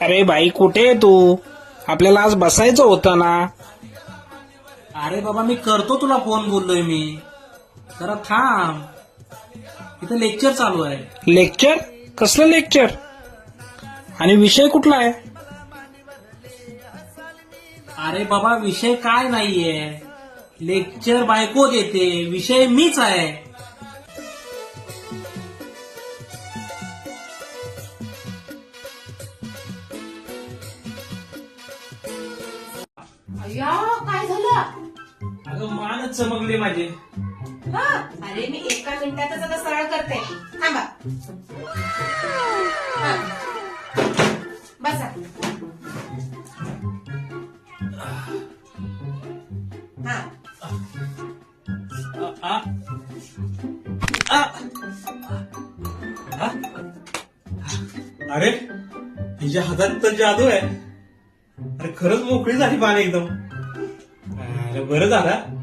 अरे भाई कुठे आहे तू? आपल्याला आज बसायचं होतं ना. अरे बाबा मी करतो तुला फोन बोललोय मी. जरा थांब. इथं लेक्चर चालू आहे. लेक्चर कसलं लेक्चर आणि विषय कुठला आहे? अरे बाबा विषय काय नाहीये. लेक्चर बायको देते. विषय मीच आहे. अय्या काय झालं? अगं मानच चमकले माझे. हा अरे मी एका मिनिटातच आता सरळ करते. थांबा. बसा. हा. आ, आ. आ? अरे तिच्या हातात तर जादू आहे. अरे खरंच मोकळी झाली पाणी एकदम. अरे बरं झालं.